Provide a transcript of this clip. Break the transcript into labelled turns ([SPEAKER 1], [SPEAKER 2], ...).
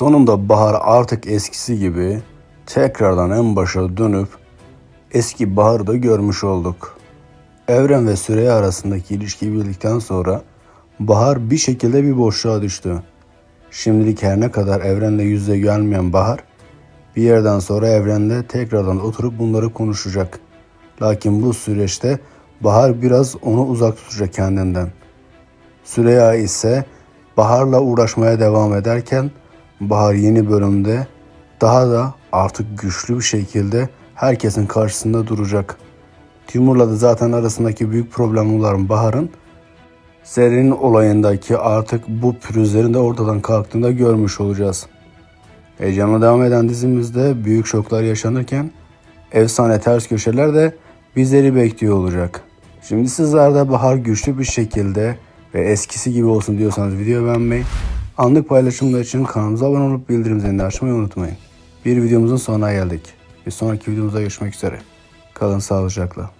[SPEAKER 1] sonunda Bahar artık eskisi gibi tekrardan en başa dönüp eski Bahar'ı da görmüş olduk. Evren ve Süreyya arasındaki ilişkiyi bildikten sonra Bahar bir şekilde bir boşluğa düştü. Şimdilik her ne kadar Evren'le yüzde gelmeyen Bahar bir yerden sonra Evren'le tekrardan oturup bunları konuşacak. Lakin bu süreçte Bahar biraz onu uzak tutacak kendinden. Süreyya ise Bahar'la uğraşmaya devam ederken Bahar yeni bölümde daha da artık güçlü bir şekilde herkesin karşısında duracak. Timur'la da zaten arasındaki büyük problem olan Bahar'ın Zerrin'in olayındaki artık bu pürüzlerin de ortadan kalktığında görmüş olacağız. Heyecanla devam eden dizimizde büyük şoklar yaşanırken efsane ters köşeler de bizleri bekliyor olacak. Şimdi sizler de Bahar güçlü bir şekilde ve eskisi gibi olsun diyorsanız video beğenmeyi, anlık paylaşımlar için kanalımıza abone olup bildirim zilini açmayı unutmayın. Bir videomuzun sonuna geldik. Bir sonraki videomuzda görüşmek üzere. Kalın sağlıcakla.